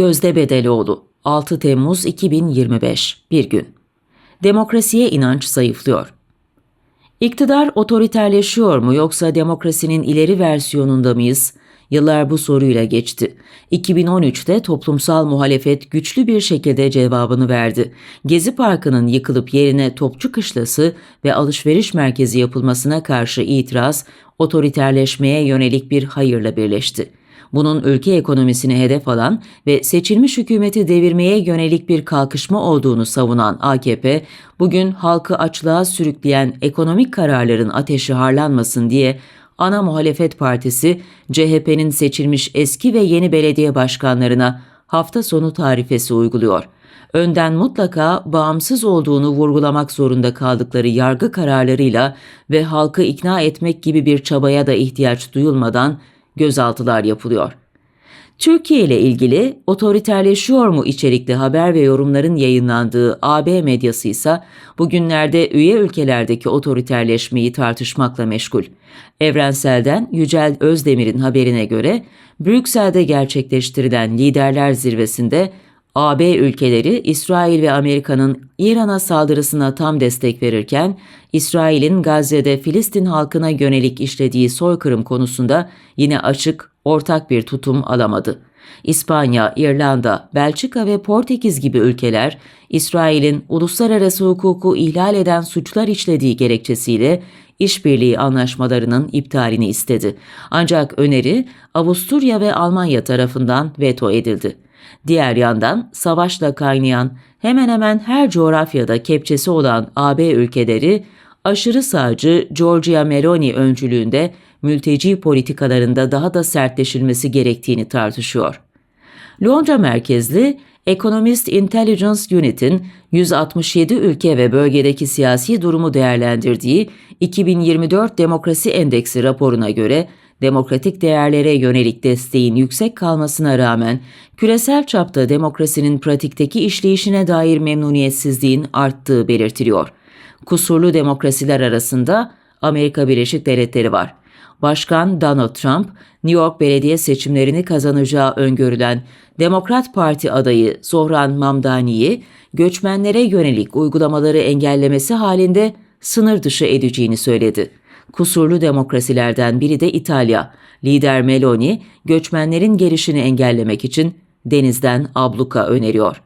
Gözde Bedeloğlu 6 Temmuz 2025 Bir gün Demokrasiye inanç zayıflıyor. İktidar otoriterleşiyor mu yoksa demokrasinin ileri versiyonunda mıyız? Yıllar bu soruyla geçti. 2013'te toplumsal muhalefet güçlü bir şekilde cevabını verdi. Gezi Parkı'nın yıkılıp yerine Topçu Kışlası ve alışveriş merkezi yapılmasına karşı itiraz otoriterleşmeye yönelik bir hayırla birleşti. Bunun ülke ekonomisini hedef alan ve seçilmiş hükümeti devirmeye yönelik bir kalkışma olduğunu savunan AKP, bugün halkı açlığa sürükleyen ekonomik kararların ateşi harlanmasın diye ana muhalefet partisi CHP'nin seçilmiş eski ve yeni belediye başkanlarına hafta sonu tarifesi uyguluyor. Önden mutlaka bağımsız olduğunu vurgulamak zorunda kaldıkları yargı kararlarıyla ve halkı ikna etmek gibi bir çabaya da ihtiyaç duyulmadan gözaltılar yapılıyor. Türkiye ile ilgili otoriterleşiyor mu içerikli haber ve yorumların yayınlandığı AB medyası ise bugünlerde üye ülkelerdeki otoriterleşmeyi tartışmakla meşgul. Evrensel'den Yücel Özdemir'in haberine göre Brüksel'de gerçekleştirilen liderler zirvesinde AB ülkeleri İsrail ve Amerika'nın İran'a saldırısına tam destek verirken İsrail'in Gazze'de Filistin halkına yönelik işlediği soykırım konusunda yine açık, ortak bir tutum alamadı. İspanya, İrlanda, Belçika ve Portekiz gibi ülkeler İsrail'in uluslararası hukuku ihlal eden suçlar işlediği gerekçesiyle işbirliği anlaşmalarının iptalini istedi. Ancak öneri Avusturya ve Almanya tarafından veto edildi. Diğer yandan savaşla kaynayan hemen hemen her coğrafyada kepçesi olan AB ülkeleri aşırı sağcı Giorgia Meloni öncülüğünde mülteci politikalarında daha da sertleşilmesi gerektiğini tartışıyor. Londra merkezli Economist Intelligence Unit'in 167 ülke ve bölgedeki siyasi durumu değerlendirdiği 2024 Demokrasi Endeksi raporuna göre demokratik değerlere yönelik desteğin yüksek kalmasına rağmen küresel çapta demokrasinin pratikteki işleyişine dair memnuniyetsizliğin arttığı belirtiliyor. Kusurlu demokrasiler arasında Amerika Birleşik Devletleri var. Başkan Donald Trump, New York belediye seçimlerini kazanacağı öngörülen Demokrat Parti adayı Zohran Mamdani'yi göçmenlere yönelik uygulamaları engellemesi halinde sınır dışı edeceğini söyledi. Kusurlu demokrasilerden biri de İtalya. Lider Meloni, göçmenlerin gelişini engellemek için denizden abluka öneriyor.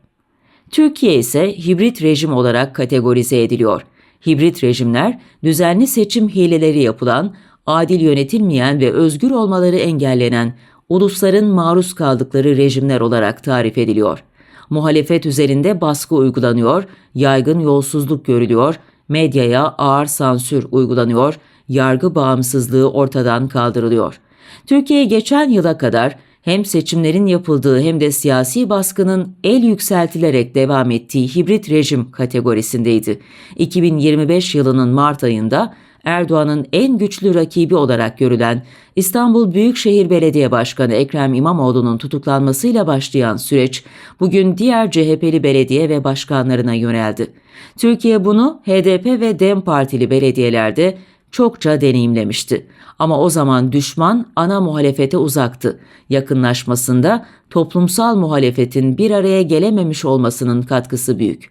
Türkiye ise hibrit rejim olarak kategorize ediliyor. Hibrit rejimler, düzenli seçim hileleri yapılan, adil yönetilmeyen ve özgür olmaları engellenen, ulusların maruz kaldıkları rejimler olarak tarif ediliyor. Muhalefet üzerinde baskı uygulanıyor, yaygın yolsuzluk görülüyor, medyaya ağır sansür uygulanıyor, yargı bağımsızlığı ortadan kaldırılıyor. Türkiye geçen yıla kadar hem seçimlerin yapıldığı hem de siyasi baskının el yükseltilerek devam ettiği hibrit rejim kategorisindeydi. 2025 yılının Mart ayında Erdoğan'ın en güçlü rakibi olarak görülen İstanbul Büyükşehir Belediye Başkanı Ekrem İmamoğlu'nun tutuklanmasıyla başlayan süreç bugün diğer CHP'li belediye ve başkanlarına yöneldi. Türkiye bunu HDP ve DEM partili belediyelerde çokça deneyimlemişti. Ama o zaman düşman ana muhalefete uzaktı. Yakınlaşmasında toplumsal muhalefetin bir araya gelememiş olmasının katkısı büyük.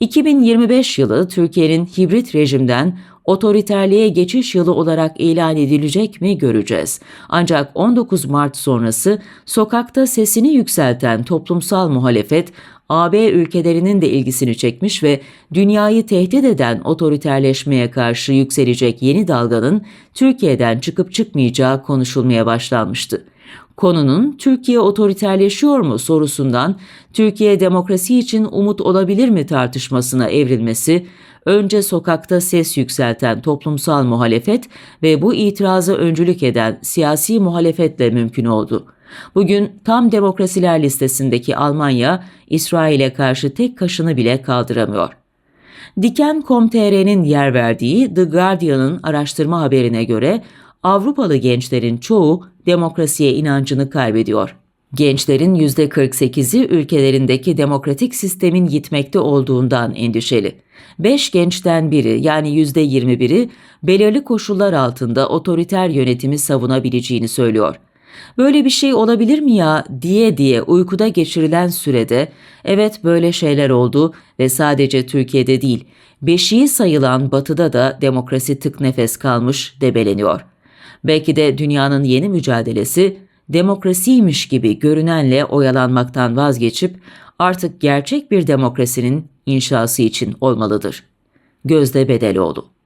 2025 yılı Türkiye'nin hibrit rejimden otoriterliğe geçiş yılı olarak ilan edilecek mi göreceğiz. Ancak 19 Mart sonrası sokakta sesini yükselten toplumsal muhalefet AB ülkelerinin de ilgisini çekmiş ve dünyayı tehdit eden otoriterleşmeye karşı yükselecek yeni dalganın Türkiye'den çıkıp çıkmayacağı konuşulmaya başlanmıştı. Konunun Türkiye otoriterleşiyor mu sorusundan Türkiye demokrasi için umut olabilir mi tartışmasına evrilmesi, önce sokakta ses yükselten toplumsal muhalefet ve bu itirazı öncülük eden siyasi muhalefetle mümkün oldu. Bugün tam demokrasiler listesindeki Almanya, İsrail'e karşı tek kaşını bile kaldıramıyor. Diken.com.tr'nin yer verdiği The Guardian'ın araştırma haberine göre Avrupalı gençlerin çoğu demokrasiye inancını kaybediyor. Gençlerin %48'i ülkelerindeki demokratik sistemin gitmekte olduğundan endişeli. 5 gençten biri yani %21'i belirli koşullar altında otoriter yönetimi savunabileceğini söylüyor. Böyle bir şey olabilir mi ya diye diye uykuda geçirilen sürede evet böyle şeyler oldu ve sadece Türkiye'de değil beşiği sayılan batıda da demokrasi tık nefes kalmış debeleniyor. Belki de dünyanın yeni mücadelesi demokrasiymiş gibi görünenle oyalanmaktan vazgeçip artık gerçek bir demokrasinin inşası için olmalıdır. Gözde Bedeloğlu